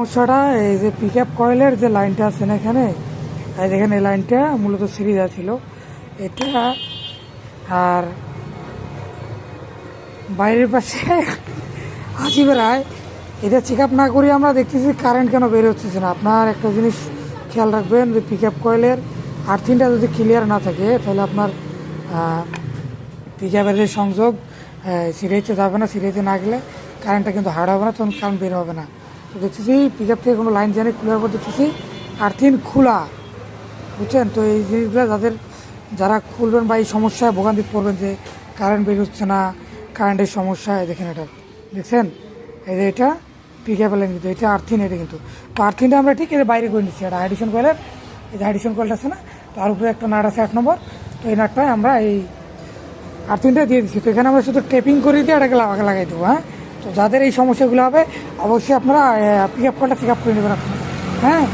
সমস্যাটা এই যে পিক আপ কয়েলের যে লাইনটা আছে না এখানে, এই দেখেন এই লাইনটা মূলত সিরিজ ছিল। এটা আর বাইরের পাশে হাসি বেড়ায়। এটা চেক আপ না করি আমরা দেখতেছি কারেন্ট কেন বের হচ্ছে না। আপনার একটা জিনিস খেয়াল রাখবেন যে পিক আপ কয়েলের আর্থিংটা যদি ক্লিয়ার না থাকে, তাহলে আপনার পিক আপের যে সংযোগ সিরিয়াতে যাবে না সিরিয়াতে না গেলে কারেন্টটা কিন্তু হার্ড হবে না, তখন কারেন্ট বের হবে না। তো দেখতেছি পিক আপ থেকে কোনো লাইন জানি খোলার পর দেখতেছি আর্থিং খোলা। বুঝছেন? তো এই জিনিসগুলো যাদের, যারা খুলবেন বা এই সমস্যায় ভোগান্তি পড়বেন যে কারেন্ট বের হচ্ছে না কারেন্টের সমস্যা দেখেন এটা। দেখছেন? এই যে এটা পিক আপ লাইন কিন্তু, এটা আর্থিন এটা কিন্তু। তো আর্থিনটা আমরা ঠিক এর বাইরে করে নিচ্ছি। এটা হাইডিশন কয়েলের, এই যে হাইডিশন কয়েলটা আছে না, তার উপরে একটা নাট আছে এক নম্বর। তো এই নাটটায় আমরা এই আর্থিংটা দিয়ে দিচ্ছি। তো এখানে আমরা শুধু টেপিং করে দিয়ে এটাকে লাগাই দেবো হ্যাঁ? তো যাদের এই সমস্যাগুলো হবে, অবশ্যই আপনারা পিক আপ কলটা পিক আপ করে নেবেন আপনারা। হ্যাঁ?